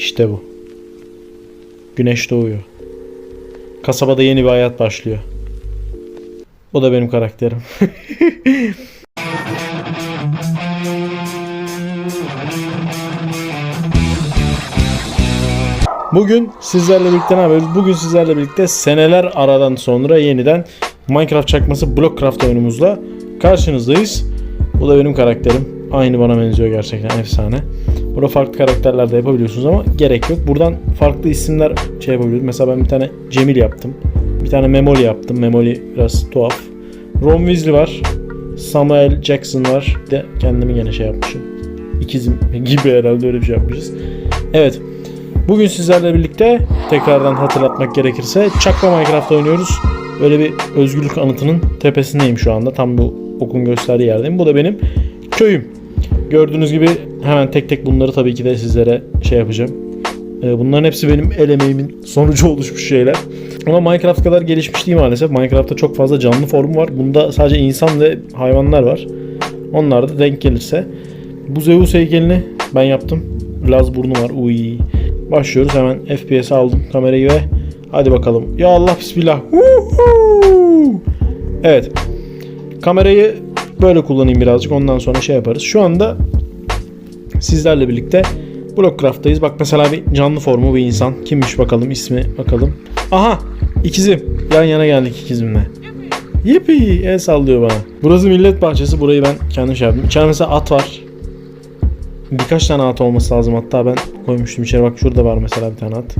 İşte bu. Güneş doğuyor. Kasabada yeni bir hayat başlıyor. O da benim karakterim. Bugün sizlerle birlikte ne yapıyoruz? Bugün sizlerle birlikte seneler aradan sonra yeniden Minecraft çakması Blockcraft oyunumuzla karşınızdayız. Bu da benim karakterim. Aynı bana benziyor gerçekten efsane. Burada farklı karakterler de yapabiliyorsunuz ama gerek yok. Buradan farklı isimler şey yapabiliyoruz. Mesela ben bir tane Cemil yaptım. Bir tane Memoli yaptım. Memoli biraz tuhaf. Ron Weasley var. Samuel Jackson var. Bir De kendimi gene şey yapmışım. İkizim gibi herhalde öyle bir şey yapmışız. Evet. Bugün sizlerle birlikte tekrardan hatırlatmak gerekirse Çakma Minecraft oynuyoruz. Böyle bir özgürlük anıtının tepesindeyim şu anda. Tam bu okun gösterdiği yerdeyim. Bu da benim köyüm. Gördüğünüz gibi hemen tek tek bunları tabii ki de sizlere şey yapacağım. Ee, Bunların hepsi benim el emeğimin sonucu oluşmuş şeyler. Ama Minecraft kadar gelişmiş değil maalesef. Minecraft'ta çok fazla canlı formu var. Bunda sadece insan ve hayvanlar var. Onlar da denk gelirse. Bu Zeus heykelini ben yaptım. Laz burnu var. Uy. Başlıyoruz hemen FPS aldım kamerayı ve hadi bakalım. Ya Allah bismillah. Evet. Kamerayı böyle kullanayım birazcık ondan sonra şey yaparız. Şu anda sizlerle birlikte Blockcraft'tayız. Bak mesela bir canlı formu bir insan. Kimmiş bakalım ismi bakalım. Aha ikizim. Yan yana geldik ikizimle. Yipi el sallıyor bana. Burası millet bahçesi. Burayı ben kendim şey yaptım. İçeride mesela at var. Birkaç tane at olması lazım. Hatta ben koymuştum içeri. Bak şurada var mesela bir tane at.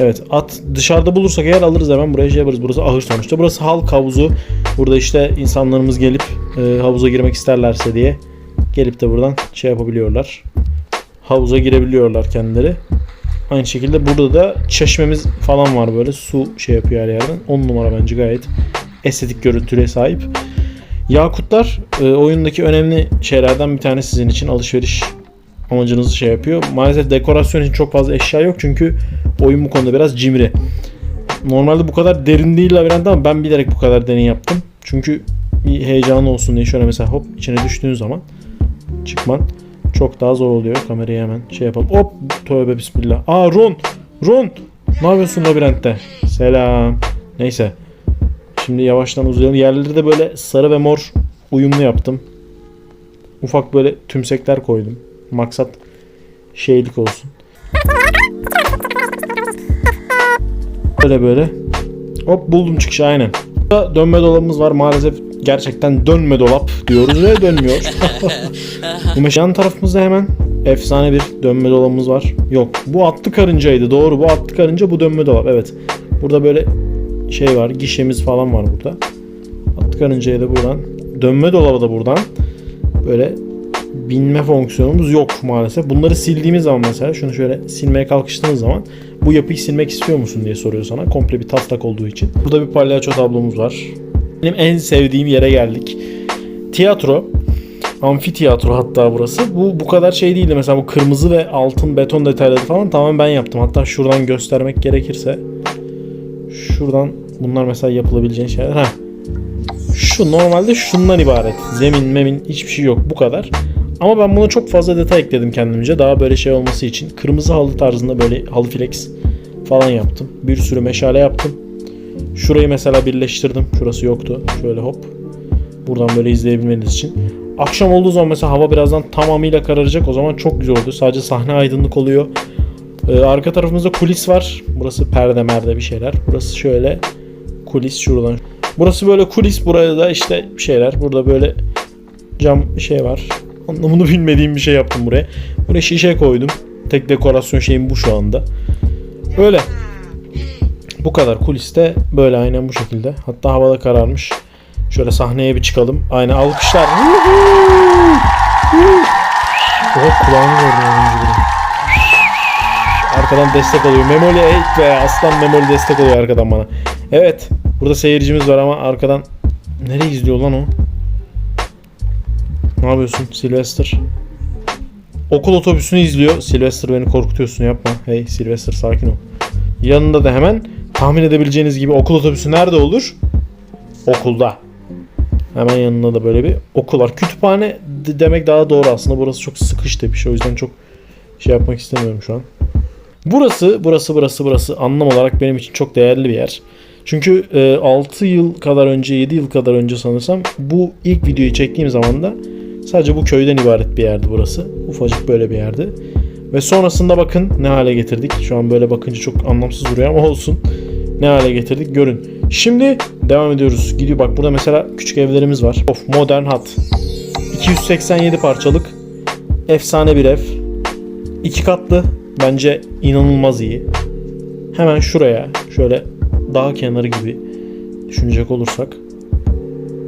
Evet at dışarıda bulursak eğer alırız hemen buraya şey yaparız. Burası ahır sonuçta. Burası halk havuzu. Burada işte insanlarımız gelip e, havuza girmek isterlerse diye gelip de buradan şey yapabiliyorlar. Havuza girebiliyorlar kendileri. Aynı şekilde burada da çeşmemiz falan var böyle. Su şey yapıyor her yerden. 10 numara bence gayet estetik görüntüye sahip. Yakutlar e, oyundaki önemli şeylerden bir tanesi sizin için alışveriş amacınızı şey yapıyor. Maalesef dekorasyon için çok fazla eşya yok çünkü oyun bu konuda biraz cimri. Normalde bu kadar derin değil labirent ama ben bilerek bu kadar derin yaptım. Çünkü bir heyecanı olsun diye şöyle mesela hop içine düştüğün zaman çıkman çok daha zor oluyor. Kamerayı hemen şey yapalım. Hop tövbe bismillah. Aa Ron! Ron! Ne yapıyorsun labirentte? Selam. Neyse. Şimdi yavaştan uzayalım. Yerleri de böyle sarı ve mor uyumlu yaptım. Ufak böyle tümsekler koydum. Maksat şeylik olsun. Böyle böyle. Hop buldum çıkışı aynen. Burada dönme dolabımız var. Maalesef gerçekten dönme dolap diyoruz ve dönmüyor. Bu yan tarafımızda hemen efsane bir dönme dolabımız var. Yok bu atlı karıncaydı doğru bu atlı karınca bu dönme dolap evet. Burada böyle şey var gişemiz falan var burada. Atlı karıncaya da buradan. Dönme dolaba da buradan. Böyle binme fonksiyonumuz yok maalesef. Bunları sildiğimiz zaman mesela şunu şöyle silmeye kalkıştığınız zaman bu yapıyı silmek istiyor musun diye soruyor sana. Komple bir taslak olduğu için. Burada bir palyaço tablomuz var. Benim en sevdiğim yere geldik. Tiyatro. Amfiteyatro hatta burası. Bu bu kadar şey değildi. Mesela bu kırmızı ve altın beton detayları falan tamamen ben yaptım. Hatta şuradan göstermek gerekirse şuradan bunlar mesela yapılabileceğin şeyler. Heh. Şu normalde şundan ibaret. Zemin, memin hiçbir şey yok. Bu kadar. Ama ben buna çok fazla detay ekledim kendimce. Daha böyle şey olması için. Kırmızı halı tarzında böyle halı flex falan yaptım. Bir sürü meşale yaptım. Şurayı mesela birleştirdim. Şurası yoktu. Şöyle hop. Buradan böyle izleyebilmeniz için. Akşam olduğu zaman mesela hava birazdan tamamıyla kararacak. O zaman çok güzel oluyor. Sadece sahne aydınlık oluyor. Ee, arka tarafımızda kulis var. Burası perde merde bir şeyler. Burası şöyle kulis şuradan. Burası böyle kulis. Buraya da işte şeyler. Burada böyle cam şey var. Anlamını bilmediğim bir şey yaptım buraya. Buraya şişe koydum. Tek dekorasyon şeyim bu şu anda. Öyle. Bu kadar kuliste böyle aynen bu şekilde. Hatta havada kararmış. Şöyle sahneye bir çıkalım. Aynen alkışlar. Oha kulağını gördüm. Arkadan destek oluyor. Memoli ey be aslan Memoli destek oluyor arkadan bana. Evet. Burada seyircimiz var ama arkadan nereye izliyor lan o? Ne yapıyorsun Sylvester? Okul otobüsünü izliyor. Sylvester beni korkutuyorsun yapma. Hey Sylvester sakin ol. Yanında da hemen tahmin edebileceğiniz gibi okul otobüsü nerede olur? Okulda. Hemen yanında da böyle bir okul var. Kütüphane de- demek daha doğru aslında. Burası çok sıkış tepiş. O yüzden çok şey yapmak istemiyorum şu an. Burası, burası, burası, burası anlam olarak benim için çok değerli bir yer. Çünkü e, 6 yıl kadar önce, 7 yıl kadar önce sanırsam bu ilk videoyu çektiğim zaman da sadece bu köyden ibaret bir yerdi burası. Ufacık böyle bir yerdi. Ve sonrasında bakın ne hale getirdik. Şu an böyle bakınca çok anlamsız duruyor ama olsun. Ne hale getirdik görün. Şimdi devam ediyoruz. Gidiyor bak burada mesela küçük evlerimiz var. Of modern hat. 287 parçalık. Efsane bir ev. İki katlı. Bence inanılmaz iyi. Hemen şuraya şöyle dağ kenarı gibi düşünecek olursak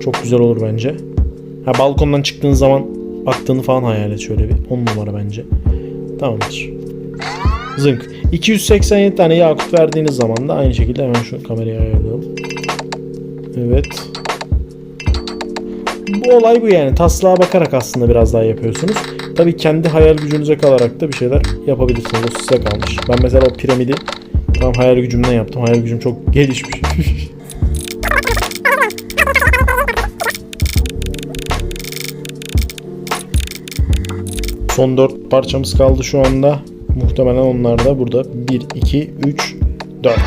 çok güzel olur bence. Ha balkondan çıktığın zaman baktığını falan hayal et şöyle bir. 10 numara bence. Tamamdır. Zınk. 287 tane yakut verdiğiniz zaman da aynı şekilde hemen şu kamerayı ayarlayalım. Evet. Bu olay bu yani. Taslağa bakarak aslında biraz daha yapıyorsunuz. Tabii kendi hayal gücünüze kalarak da bir şeyler yapabilirsiniz. O size kalmış. Ben mesela o piramidi tam hayal gücümden yaptım. Hayal gücüm çok gelişmiş. Son 4 parçamız kaldı şu anda. Muhtemelen onlar da burada. 1, 2, 3, 4.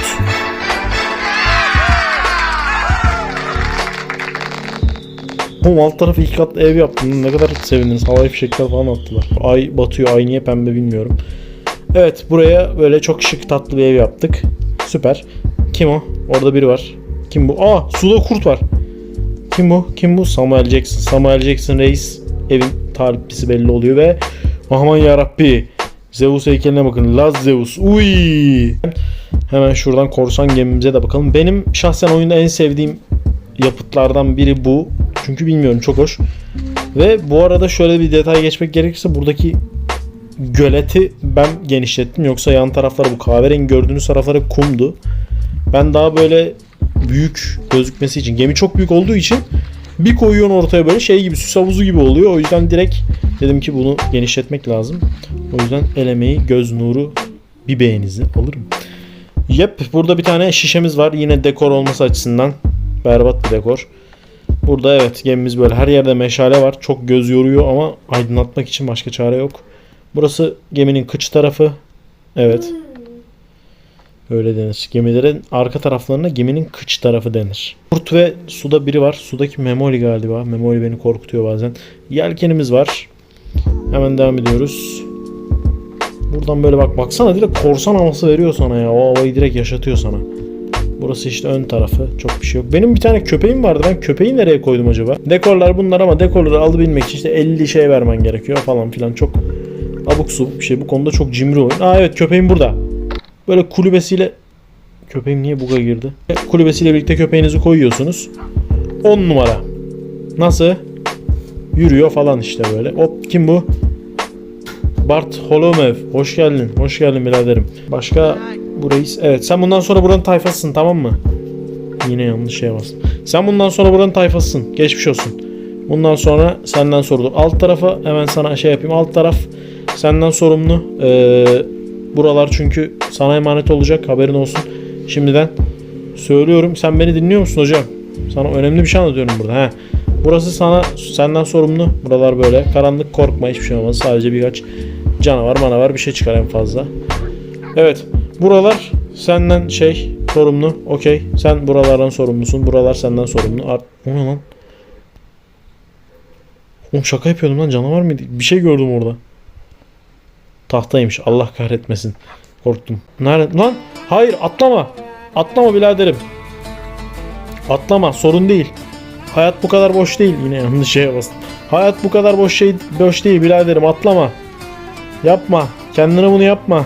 Oğlum alt tarafı iki katlı ev yaptım. Ne kadar sevindiniz. Havai fişekler falan attılar. Ay batıyor. Ay niye pembe bilmiyorum. Evet buraya böyle çok şık tatlı bir ev yaptık. Süper. Kim o? Orada biri var. Kim bu? Aa suda kurt var. Kim bu? Kim bu? Samuel Jackson. Samuel Jackson reis evin taliplisi belli oluyor ve aman yarabbi Zeus heykeline bakın. Laz Zeus. Uy. Hemen şuradan korsan gemimize de bakalım. Benim şahsen oyunda en sevdiğim yapıtlardan biri bu. Çünkü bilmiyorum çok hoş. Ve bu arada şöyle bir detay geçmek gerekirse buradaki göleti ben genişlettim. Yoksa yan tarafları bu kahverengi gördüğünüz tarafları kumdu. Ben daha böyle büyük gözükmesi için gemi çok büyük olduğu için bir koyuyorsun ortaya böyle şey gibi süs havuzu gibi oluyor. O yüzden direkt dedim ki bunu genişletmek lazım. O yüzden el emeği, göz nuru bir beğeninizi alırım. Yep burada bir tane şişemiz var. Yine dekor olması açısından berbat bir dekor. Burada evet gemimiz böyle her yerde meşale var. Çok göz yoruyor ama aydınlatmak için başka çare yok. Burası geminin kıç tarafı. Evet. Öyle denir. Gemilerin arka taraflarına geminin kıç tarafı denir. Kurt ve suda biri var. Sudaki Memoli galiba. Memoli beni korkutuyor bazen. Yelkenimiz var. Hemen devam ediyoruz. Buradan böyle bak baksana direkt korsan havası veriyor sana ya. O havayı direkt yaşatıyor sana. Burası işte ön tarafı. Çok bir şey yok. Benim bir tane köpeğim vardı. Ben köpeği nereye koydum acaba? Dekorlar bunlar ama dekorları alabilmek için işte 50 şey vermen gerekiyor falan filan. Çok abuk subuk bir şey. Bu konuda çok cimri oyun. Aa evet köpeğim burada. Böyle kulübesiyle Köpeğim niye buga girdi? Kulübesiyle birlikte köpeğinizi koyuyorsunuz. 10 numara. Nasıl? Yürüyor falan işte böyle. Hop kim bu? Bart Holomev. Hoş geldin. Hoş geldin biraderim. Başka bu reis. Evet sen bundan sonra buranın tayfasısın tamam mı? Yine yanlış şeye bastım. Sen bundan sonra buranın tayfasısın. Geçmiş olsun. Bundan sonra senden sorulur. Alt tarafa hemen sana şey yapayım. Alt taraf senden sorumlu. Ee, buralar çünkü sana emanet olacak. Haberin olsun. Şimdiden söylüyorum. Sen beni dinliyor musun hocam? Sana önemli bir şey anlatıyorum burada. He. Burası sana senden sorumlu. Buralar böyle. Karanlık korkma hiçbir şey olmaz. Sadece birkaç canavar manavar bir şey çıkar en fazla. Evet. Buralar senden şey sorumlu. Okey. Sen buralardan sorumlusun. Buralar senden sorumlu. Art o ne lan? Oğlum şaka yapıyordum lan canavar mıydı? Bir şey gördüm orada. Tahtaymış. Allah kahretmesin. Korktum. Nerede? Lan hayır atlama. Atlama biraderim. Atlama sorun değil. Hayat bu kadar boş değil. Yine yanlış şeye bastım. Hayat bu kadar boş şey boş değil biraderim atlama. Yapma. Kendine bunu yapma.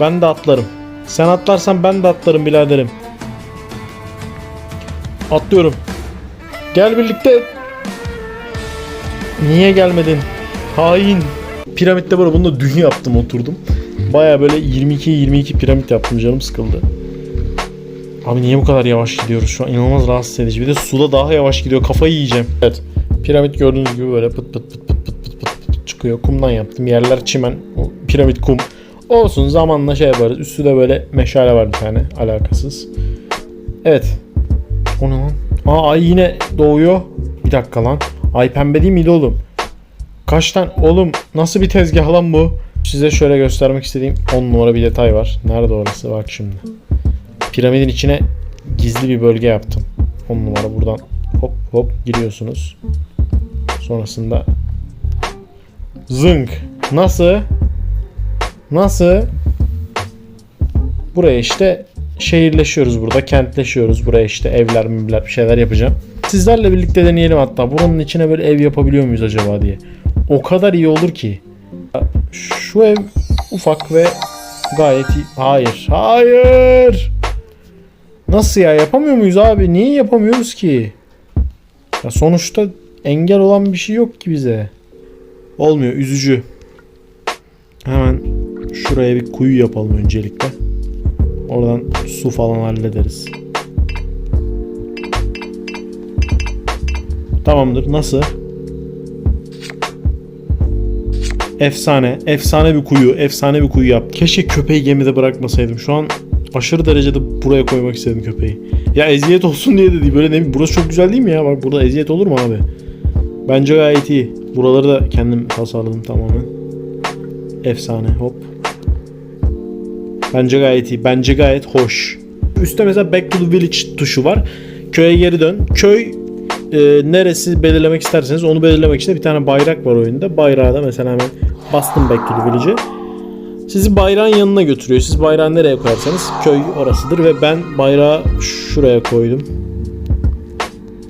Ben de atlarım. Sen atlarsan ben de atlarım biraderim. Atlıyorum. Gel birlikte. Niye gelmedin? Hain. Piramitte böyle bunu da dün yaptım oturdum. Baya böyle 22-22 piramit yaptım canım sıkıldı. Abi niye bu kadar yavaş gidiyoruz şu an inanılmaz rahatsız edici. Bir de suda daha yavaş gidiyor kafayı yiyeceğim. Evet piramit gördüğünüz gibi böyle pıt pıt pıt pıt pıt pıt pıt, pıt çıkıyor. Kumdan yaptım yerler çimen o piramit kum. Olsun zamanla şey yaparız. Üstü de böyle meşale var bir tane alakasız. Evet. O ne lan? Aa ay yine doğuyor. Bir dakika lan. Ay pembe değil miydi oğlum? Kaç tane? Oğlum nasıl bir tezgah lan bu? Size şöyle göstermek istediğim 10 numara bir detay var. Nerede orası? Bak şimdi. Piramidin içine gizli bir bölge yaptım. 10 numara buradan hop hop giriyorsunuz. Sonrasında zınk. Nasıl? Nasıl? Buraya işte şehirleşiyoruz burada. Kentleşiyoruz. Buraya işte evler mebler bir şeyler yapacağım. Sizlerle birlikte deneyelim hatta. Buranın içine böyle ev yapabiliyor muyuz acaba diye. O kadar iyi olur ki. Şu ev ufak ve gayet iyi. Hayır. Hayır. Nasıl ya? Yapamıyor muyuz abi? Niye yapamıyoruz ki? Ya sonuçta engel olan bir şey yok ki bize. Olmuyor. Üzücü. Hemen şuraya bir kuyu yapalım öncelikle. Oradan su falan hallederiz. Tamamdır. Nasıl? Efsane. Efsane bir kuyu. Efsane bir kuyu yap. Keşke köpeği gemide bırakmasaydım. Şu an aşırı derecede buraya koymak istedim köpeği. Ya eziyet olsun diye de değil. Böyle ne Burası çok güzel değil mi ya? Bak burada eziyet olur mu abi? Bence gayet iyi. Buraları da kendim tasarladım tamamen. Efsane. Hop. Bence gayet iyi. Bence gayet hoş. Üstte mesela Back to the Village tuşu var. Köye geri dön. Köy e, neresi belirlemek isterseniz onu belirlemek için de bir tane bayrak var oyunda. Bayrağı da mesela hemen bastım Back to the Village'e. Sizi bayrağın yanına götürüyor. Siz bayrağı nereye koyarsanız köy orasıdır ve ben bayrağı şuraya koydum.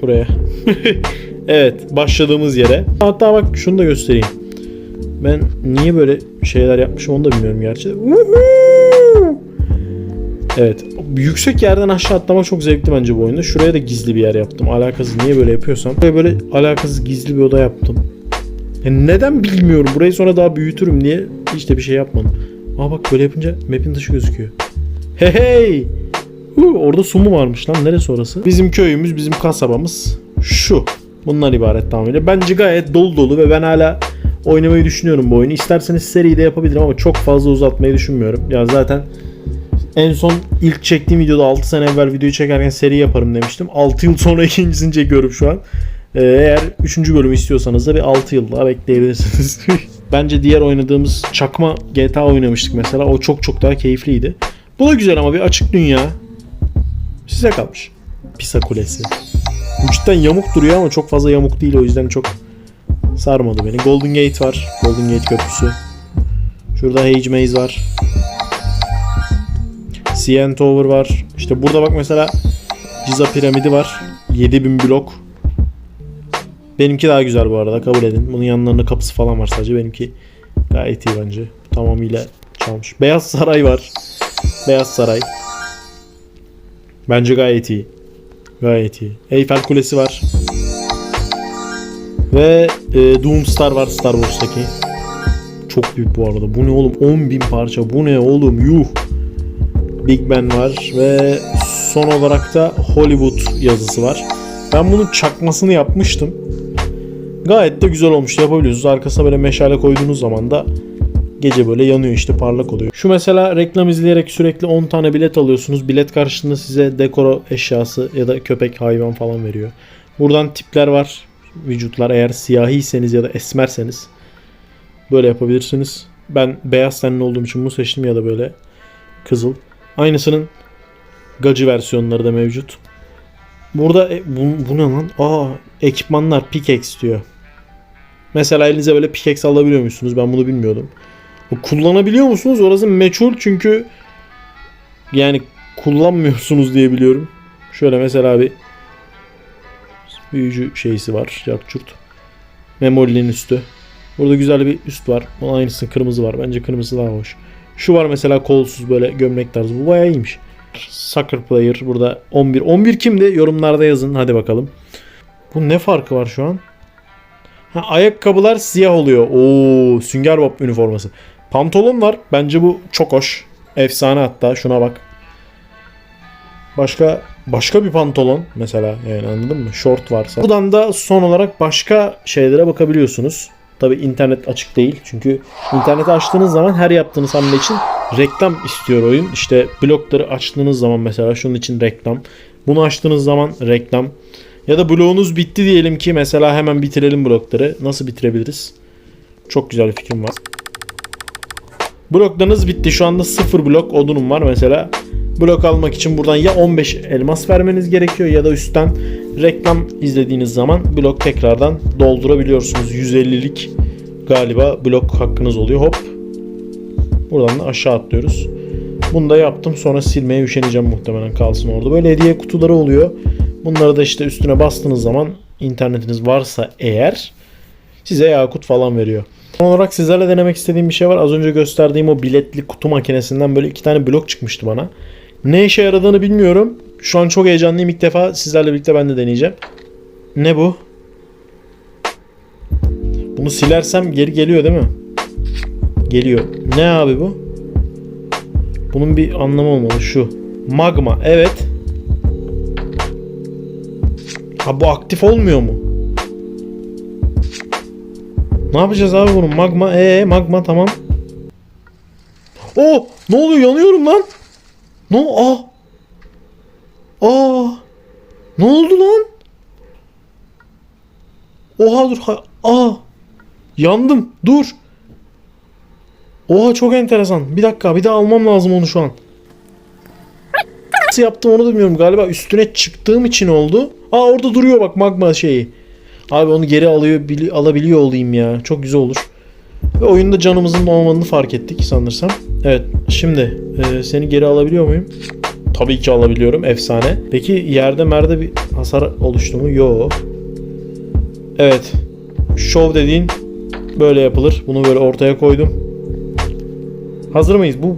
Buraya. evet, başladığımız yere. Hatta bak şunu da göstereyim. Ben niye böyle şeyler yapmışım onu da bilmiyorum gerçi. Woohoo! Evet. Yüksek yerden aşağı atlama çok zevkli bence bu oyunda. Şuraya da gizli bir yer yaptım. Alakasız niye böyle yapıyorsam. Buraya böyle alakasız gizli bir oda yaptım. E neden bilmiyorum. Burayı sonra daha büyütürüm diye hiç de bir şey yapmadım. Aa bak böyle yapınca map'in dışı gözüküyor. Hey hey! Huu, orada su mu varmış lan? Neresi orası? Bizim köyümüz, bizim kasabamız şu. Bunlar ibaret tamamıyla. Bence gayet dolu dolu ve ben hala oynamayı düşünüyorum bu oyunu. İsterseniz seri de yapabilirim ama çok fazla uzatmayı düşünmüyorum. Ya zaten en son ilk çektiğim videoda 6 sene evvel videoyu çekerken seri yaparım demiştim. 6 yıl sonra ikincisini çekiyorum şu an. Ee, eğer 3. bölümü istiyorsanız da bir 6 yıl daha bekleyebilirsiniz. Bence diğer oynadığımız çakma GTA oynamıştık mesela. O çok çok daha keyifliydi. Bu da güzel ama bir açık dünya. Size kalmış. Pisa Kulesi. Cidden yamuk duruyor ama çok fazla yamuk değil o yüzden çok sarmadı beni. Golden Gate var. Golden Gate köprüsü. Şurada Hage Maze var. CN Tower var. İşte burada bak mesela Giza piramidi var. 7000 blok. Benimki daha güzel bu arada kabul edin. Bunun yanlarında kapısı falan var sadece. Benimki gayet iyi bence. Tamamıyla çalmış. Beyaz Saray var. Beyaz Saray. Bence gayet iyi. Gayet iyi. Eyfel Kulesi var. Ve e, Doomstar var Star Wars'taki. Çok büyük bu arada. Bu ne oğlum? 10.000 parça. Bu ne oğlum? Yuh. Big Ben var ve son olarak da Hollywood yazısı var. Ben bunun çakmasını yapmıştım. Gayet de güzel olmuş. Yapabiliyorsunuz. Arkasına böyle meşale koyduğunuz zaman da gece böyle yanıyor işte parlak oluyor. Şu mesela reklam izleyerek sürekli 10 tane bilet alıyorsunuz. Bilet karşılığında size dekoro eşyası ya da köpek hayvan falan veriyor. Buradan tipler var. Vücutlar eğer siyahiyseniz ya da esmerseniz böyle yapabilirsiniz. Ben beyaz tenli olduğum için bu seçtim ya da böyle kızıl. Aynısının gacı versiyonları da mevcut. Burada e, bu, bu ne lan? Aa ekipmanlar pickaxe diyor. Mesela elinize böyle pickaxe alabiliyor musunuz? Ben bunu bilmiyordum. Kullanabiliyor musunuz? Orası meçhul çünkü yani kullanmıyorsunuz diye biliyorum. Şöyle mesela bir büyücü şeysi var. Yakçurt. Memoli'nin üstü. Burada güzel bir üst var. Onun aynısı kırmızı var. Bence kırmızı daha hoş. Şu var mesela kolsuz böyle gömlek tarzı. Bu bayağı iyiymiş. Soccer player burada 11. 11 kimdi? Yorumlarda yazın. Hadi bakalım. Bu ne farkı var şu an? Ha, ayakkabılar siyah oluyor. Oo, Sünger Bob üniforması. Pantolon var. Bence bu çok hoş. Efsane hatta. Şuna bak. Başka başka bir pantolon mesela yani anladın mı? Short varsa. Buradan da son olarak başka şeylere bakabiliyorsunuz. Tabi internet açık değil. Çünkü interneti açtığınız zaman her yaptığınız hamle için reklam istiyor oyun. İşte blokları açtığınız zaman mesela şunun için reklam. Bunu açtığınız zaman reklam. Ya da bloğunuz bitti diyelim ki mesela hemen bitirelim blokları. Nasıl bitirebiliriz? Çok güzel bir fikrim var. Bloklarınız bitti. Şu anda sıfır blok odunum var mesela. Blok almak için buradan ya 15 elmas vermeniz gerekiyor ya da üstten reklam izlediğiniz zaman blok tekrardan doldurabiliyorsunuz. 150'lik galiba blok hakkınız oluyor. Hop. Buradan da aşağı atlıyoruz. Bunu da yaptım. Sonra silmeye üşeneceğim muhtemelen kalsın orada. Böyle hediye kutuları oluyor. Bunları da işte üstüne bastığınız zaman internetiniz varsa eğer size yakut falan veriyor. Son olarak sizlerle denemek istediğim bir şey var. Az önce gösterdiğim o biletli kutu makinesinden böyle iki tane blok çıkmıştı bana. Ne işe yaradığını bilmiyorum. Şu an çok heyecanlıyım. İlk defa sizlerle birlikte ben de deneyeceğim. Ne bu? Bunu silersem geri geliyor değil mi? Geliyor. Ne abi bu? Bunun bir anlamı olmalı şu. Magma. Evet. Ha bu aktif olmuyor mu? Ne yapacağız abi bunun? Magma. Ee magma tamam. Oh! Ne oluyor? Yanıyorum lan. Ne? Aa! Aa! Ne oldu lan? Oha dur. Aa! Yandım. Dur. Oha çok enteresan. Bir dakika bir daha almam lazım onu şu an. Nasıl yaptım onu da bilmiyorum. Galiba üstüne çıktığım için oldu. Aa orada duruyor bak magma şeyi. Abi onu geri alıyor bili- alabiliyor olayım ya. Çok güzel olur. Ve oyunda canımızın olmadığını fark ettik sanırsam. Evet şimdi e, seni geri alabiliyor muyum? Tabii ki alabiliyorum. Efsane. Peki yerde merde bir hasar oluştu mu? Yo. Evet. Show dediğin böyle yapılır. Bunu böyle ortaya koydum. Hazır mıyız? Bu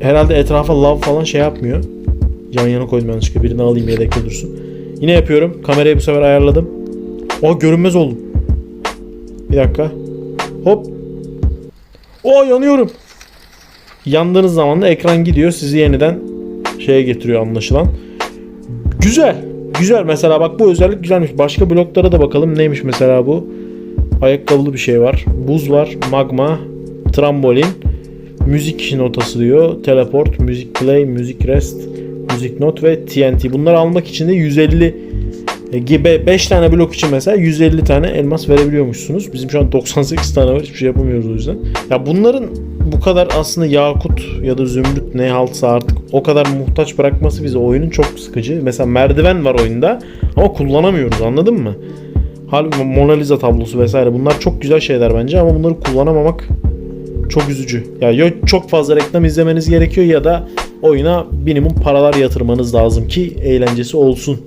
herhalde etrafa lav falan şey yapmıyor. Yan yana koydum yanlışlıkla. Birini alayım yedekte dursun. Yine yapıyorum. Kamerayı bu sefer ayarladım. O görünmez oldum. Bir dakika. Hop. O yanıyorum. Yandığınız zaman da ekran gidiyor. Sizi yeniden şeye getiriyor anlaşılan. Güzel. Güzel. Mesela bak bu özellik güzelmiş. Başka bloklara da bakalım. Neymiş mesela bu? Ayakkabılı bir şey var. Buz var. Magma. Trambolin. Müzik notası diyor. Teleport, müzik play, müzik rest, müzik not ve TNT. Bunları almak için de 150 e, gibi 5 tane blok için mesela 150 tane elmas verebiliyormuşsunuz. Bizim şu an 98 tane var. Hiçbir şey yapamıyoruz o yüzden. Ya bunların bu kadar aslında yakut ya da zümrüt ne haltsa artık o kadar muhtaç bırakması bize oyunun çok sıkıcı. Mesela merdiven var oyunda ama kullanamıyoruz anladın mı? Halbuki Mona Lisa tablosu vesaire bunlar çok güzel şeyler bence ama bunları kullanamamak çok üzücü. Ya ya çok fazla reklam izlemeniz gerekiyor ya da oyuna minimum paralar yatırmanız lazım ki eğlencesi olsun.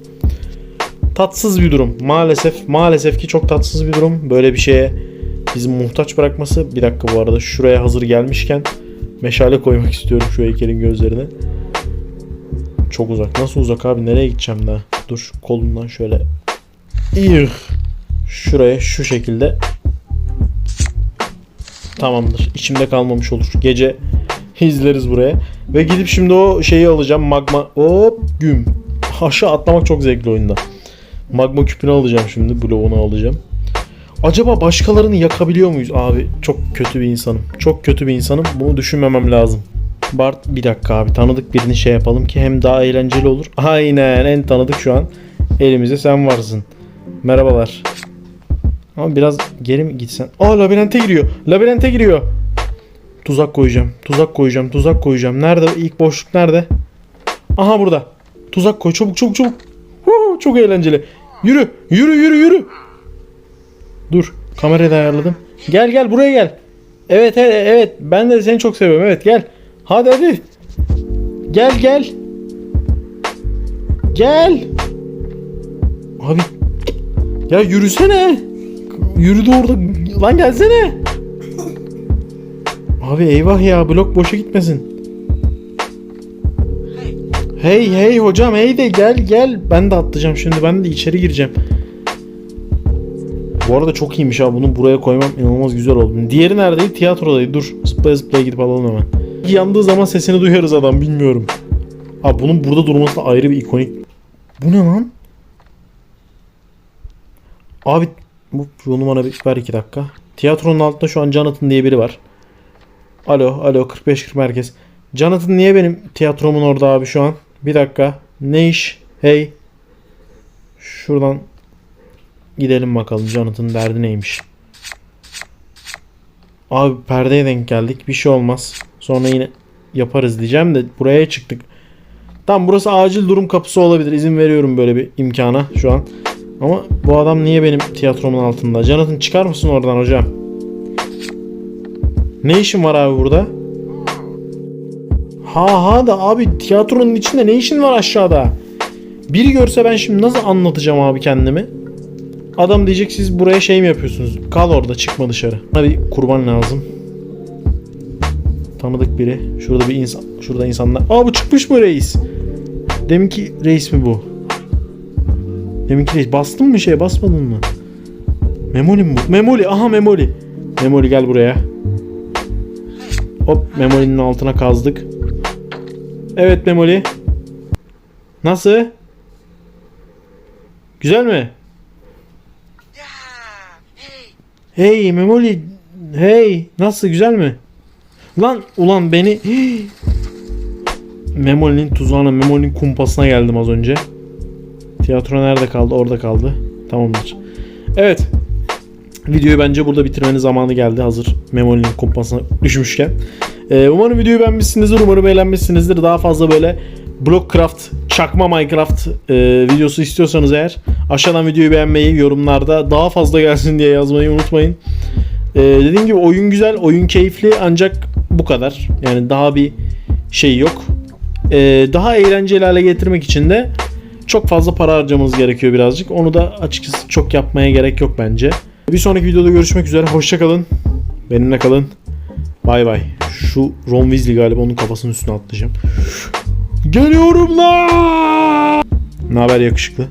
Tatsız bir durum. Maalesef maalesef ki çok tatsız bir durum. Böyle bir şeye bizi muhtaç bırakması. Bir dakika bu arada şuraya hazır gelmişken meşale koymak istiyorum şu heykelin gözlerine. Çok uzak. Nasıl uzak abi? Nereye gideceğim daha? Dur kolundan şöyle. İh. Şuraya şu şekilde Tamamdır. İçimde kalmamış olur. Gece izleriz buraya. Ve gidip şimdi o şeyi alacağım. Magma. Hop güm. Aşağı atlamak çok zevkli oyunda. Magma küpünü alacağım şimdi. Bloğunu alacağım. Acaba başkalarını yakabiliyor muyuz? Abi çok kötü bir insanım. Çok kötü bir insanım. Bunu düşünmemem lazım. Bart bir dakika abi. Tanıdık birini şey yapalım ki hem daha eğlenceli olur. Aynen en tanıdık şu an. Elimizde sen varsın. Merhabalar. Ama biraz geri mi gitsen? Aa labirente giriyor. Labirente giriyor. Tuzak koyacağım. Tuzak koyacağım. Tuzak koyacağım. Nerede? İlk boşluk nerede? Aha burada. Tuzak koy. Çabuk çabuk çabuk. Huu, çok eğlenceli. Yürü. Yürü yürü yürü. Dur. Kamerayı da ayarladım. Gel gel buraya gel. Evet evet evet. Ben de seni çok seviyorum. Evet gel. Hadi hadi. Gel gel. Gel. Abi. Ya yürüsene. Yürüdü orada. Lan gelsene. Abi eyvah ya blok boşa gitmesin. Hey hey hocam hey de gel gel. Ben de atlayacağım şimdi. Ben de içeri gireceğim. Bu arada çok iyiymiş ha. Bunu buraya koymam inanılmaz güzel oldu. Diğeri neredeydi? Tiyatrodaydı. Dur. Zıplaya zıplaya gidip alalım hemen. Yandığı zaman sesini duyarız adam. Bilmiyorum. Abi bunun burada durması da ayrı bir ikonik. Bu ne lan? Abi bu şu numara bir ver iki dakika. Tiyatronun altında şu an Jonathan diye biri var. Alo alo 45 merkez. Jonathan niye benim tiyatromun orada abi şu an? Bir dakika. Ne iş? Hey. Şuradan gidelim bakalım Jonathan derdi neymiş. Abi perdeye denk geldik. Bir şey olmaz. Sonra yine yaparız diyeceğim de buraya çıktık. Tamam burası acil durum kapısı olabilir. İzin veriyorum böyle bir imkana şu an. Ama bu adam niye benim tiyatromun altında? Jonathan çıkar mısın oradan hocam? Ne işin var abi burada? Ha ha da abi tiyatronun içinde ne işin var aşağıda? Biri görse ben şimdi nasıl anlatacağım abi kendimi? Adam diyecek siz buraya şey mi yapıyorsunuz? Kal orada çıkma dışarı. Bir kurban lazım. Tanıdık biri. Şurada bir insan. Şurada insanlar. Aa bu çıkmış mı reis? Deminki reis mi bu? Deminki reis. Bastın mı şey basmadın mı? Memoli mi bu? Memoli. Aha Memoli. Memoli gel buraya. Hop Memoli'nin altına kazdık. Evet Memoli. Nasıl? Güzel mi? Hey Memoli. Hey. Nasıl güzel mi? Lan ulan beni Memoli'nin tuzağına, Memoli'nin kumpasına geldim az önce. Tiyatro nerede kaldı? Orada kaldı. Tamamdır. Evet. Videoyu bence burada bitirmenin zamanı geldi hazır Memoli'nin kumpasına düşmüşken. Ee, umarım videoyu beğenmişsinizdir. Umarım eğlenmişsinizdir. Daha fazla böyle Blockcraft, çakma Minecraft e, videosu istiyorsanız eğer aşağıdan videoyu beğenmeyi, yorumlarda daha fazla gelsin diye yazmayı unutmayın. Ee, dediğim gibi oyun güzel, oyun keyifli ancak bu kadar. Yani daha bir şey yok. Ee, daha eğlenceli hale getirmek için de çok fazla para harcamanız gerekiyor birazcık. Onu da açıkçası çok yapmaya gerek yok bence. Bir sonraki videoda görüşmek üzere. Hoşçakalın. Benimle kalın. Bay bay. Şu Ron Weasley galiba onun kafasının üstüne atlayacağım. Geliyorum lan. Ne haber yakışıklı?